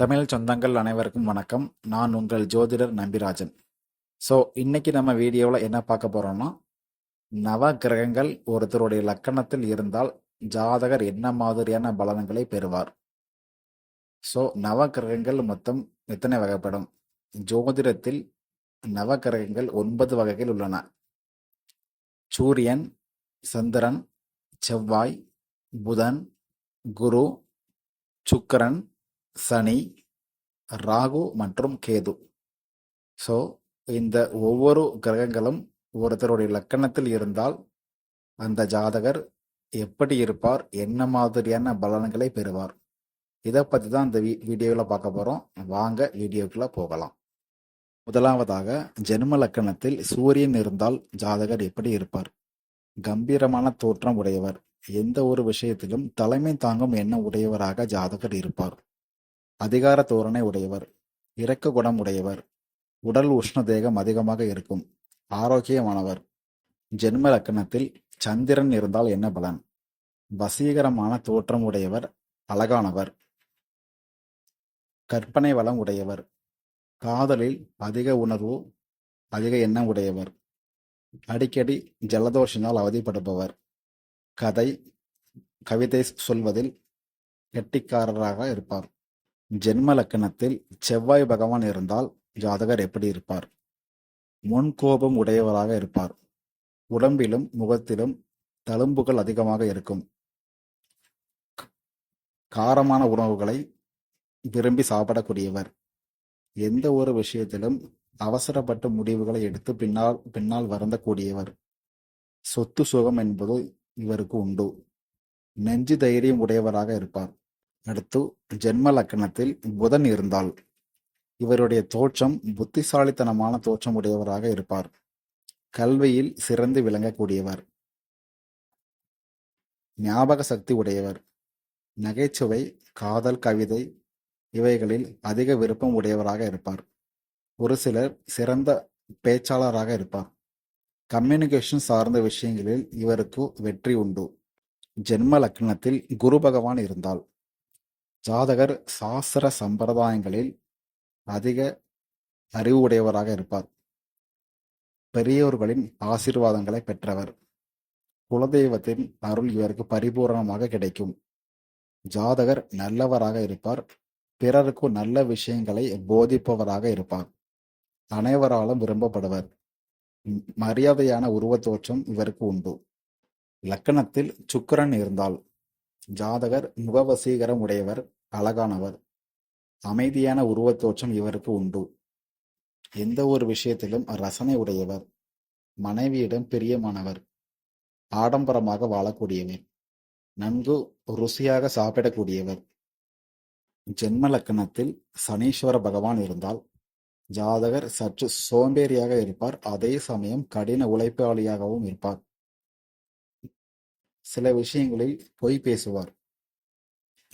தமிழ் சொந்தங்கள் அனைவருக்கும் வணக்கம். நான் உங்கள் ஜோதிடர் நம்பிராஜன். ஸோ இன்னைக்கு நம்ம வீடியோவில் என்ன பார்க்க போகிறோம்னா நவ கிரகங்கள் ஒருத்தருடைய லக்கணத்தில் இருந்தால் ஜாதகர் என்ன மாதிரியான பலன்களை பெறுவார்? ஸோ நவ கிரகங்கள் மொத்தம் எத்தனை வகைப்படும்? ஜோதிடத்தில் நவ கிரகங்கள் ஒன்பது வகைகள் உள்ளன. சூரியன் சந்திரன் செவ்வாய் புதன் குரு சுக்கரன் சனி ராகு மற்றும் கேது. ஸோ இந்த ஒவ்வொரு கிரகங்களும் ஒருத்தருடைய லக்கணத்தில் இருந்தால் அந்த ஜாதகர் எப்படி இருப்பார் என்ன மாதிரியான பலன்களை பெறுவார். இதை பற்றி தான் இந்த வீ வீடியோவில் பார்க்க போகிறோம் வாங்க வீடியோக்குள்ளே போகலாம். முதலாவதாக ஜென்ம லக்கணத்தில் சூரியன் இருந்தால் ஜாதகர் எப்படி இருப்பார்? கம்பீரமான தோற்றம் உடையவர். எந்த ஒரு விஷயத்திலும் தலைமை தாங்கும் எண்ணம் உடையவராக ஜாதகர் இருப்பார். அதிகார தோரணை உடையவர் இரக்க குணம் உடையவர் உடல் உஷ்ண தேகம் அதிகமாக இருக்கும் ஆரோக்கியமானவர். ஜென்ம லக்கணத்தில் சந்திரன் இருந்தால் என்ன பலன்? வசீகரமான தோற்றம் உடையவர் அழகானவர். கற்பனை வளம் உடையவர். காதலில் அதிக உணர்வு அதிக எண்ணம் உடையவர். அடிக்கடி ஜலதோஷினால் அவதிப்படுபவர். கதை கவிதை சொல்வதில் கெட்டிக்காரராக இருப்பார். ஜென்ம லக்கணத்தில் செவ்வாய் பகவான் இருந்தால் ஜாதகர் எப்படி இருப்பார்? முன்கோபம் உடையவராக இருப்பார். உடம்பிலும் முகத்திலும் தழும்புகள் அதிகமாக இருக்கும். காரமான உணவுகளை விரும்பி சாப்பிடக்கூடியவர். எந்த ஒரு விஷயத்திலும் அவசரப்பட்டு முடிவுகளை எடுத்து பின்னால் பின்னால் வருந்தக்கூடியவர். சொத்து சுகம் என்பது இவருக்கு உண்டு. நெஞ்சு தைரியம் உடையவராக இருப்பார். அடுத்து ஜென்ம லக்கணத்தில் புதன் இருந்தால். இவருடைய தோற்றம் புத்திசாலித்தனமான தோற்றம் உடையவராக இருப்பார். கல்வியில் சிறந்து விளங்கக்கூடியவர். ஞாபக சக்தி உடையவர். நகைச்சுவை காதல் கவிதை இவைகளில் அதிக விருப்பம் உடையவராக இருப்பார். ஒரு சிலர் சிறந்த பேச்சாளராக இருப்பார். கம்யூனிகேஷன் சார்ந்த விஷயங்களில் இவருக்கு வெற்றி உண்டு. ஜென்ம லக்னத்தில் குரு பகவான் இருந்தால். ஜாதகர் சாஸ்திர சம்பிரதாயங்களில் அதிக அறிவு உடையவராக இருப்பார். பெரியோர்களின் ஆசீர்வாதங்களை பெற்றவர். குலதெய்வத்தின் அருள் இவருக்கு பரிபூரணமாக கிடைக்கும். ஜாதகர் நல்லவராக இருப்பார். பிறருக்கு நல்ல விஷயங்களை போதிப்பவராக இருப்பார். அனைவராலும் விரும்பப்படுவர். மரியாதையான உருவத்தோற்றம் இவருக்கு உண்டு. லக்கணத்தில் சுக்கரன் இருந்தால் ஜாதகர் முகவசீகரம் உடையவர் அழகானவர். அமைதியான உருவத்தோற்றம் இவருக்கு உண்டு. எந்த ஒரு விஷயத்திலும் ரசனை உடையவர். மனைவியிடம் பிரியமானவர். ஆடம்பரமாக வாழக்கூடியவர். நன்கு ருசியாக சாப்பிடக்கூடியவர். ஜென்ம லக்கணத்தில் சனீஸ்வர பகவான் இருந்தால் ஜாதகர் சற்று சோம்பேறியாக இருப்பார். அதே சமயம் கடின உழைப்பாளியாகவும் இருப்பார். சில விஷயங்களில் பொய் பேசுவார்.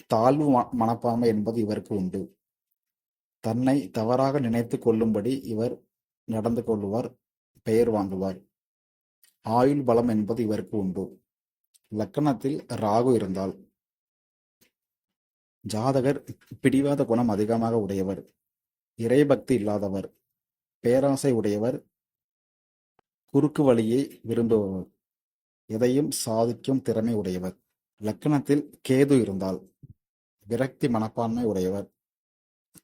தாழ்வு மனப்பான்மை என்பது இவருக்கு உண்டு. தன்னை தவறாக நினைத்து கொள்ளும்படி இவர் நடந்து கொள்வார் பெயர் வாங்குவார். ஆயுள் பலம் என்பது இவருக்கு உண்டு. லக்கணத்தில் ராகு இருந்தால் ஜாதகர் பிடிவாத குணம் அதிகமாக உடையவர். இறைபக்தி இல்லாதவர். பேராசை உடையவர். குறுக்கு வழியை விரும்புபவர். எதையும் சாதிக்கும் திறமை உடையவர். லக்கணத்தில் கேது இருந்தால் விரக்தி மனப்பான்மை உடையவர்.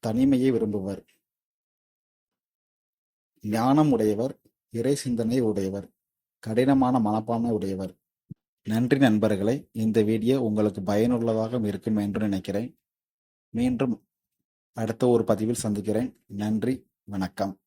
தனிமையை விரும்புவர். ஞானம் உடையவர். இறை சிந்தனை உடையவர். கடினமான மனப்பான்மை உடையவர். நன்றி நண்பர்களே இந்த வீடியோ உங்களுக்கு பயனுள்ளதாக இருக்கும் என்று நினைக்கிறேன். மீண்டும் அடுத்த ஒரு பதிவில் சந்திக்கிறேன். நன்றி வணக்கம்.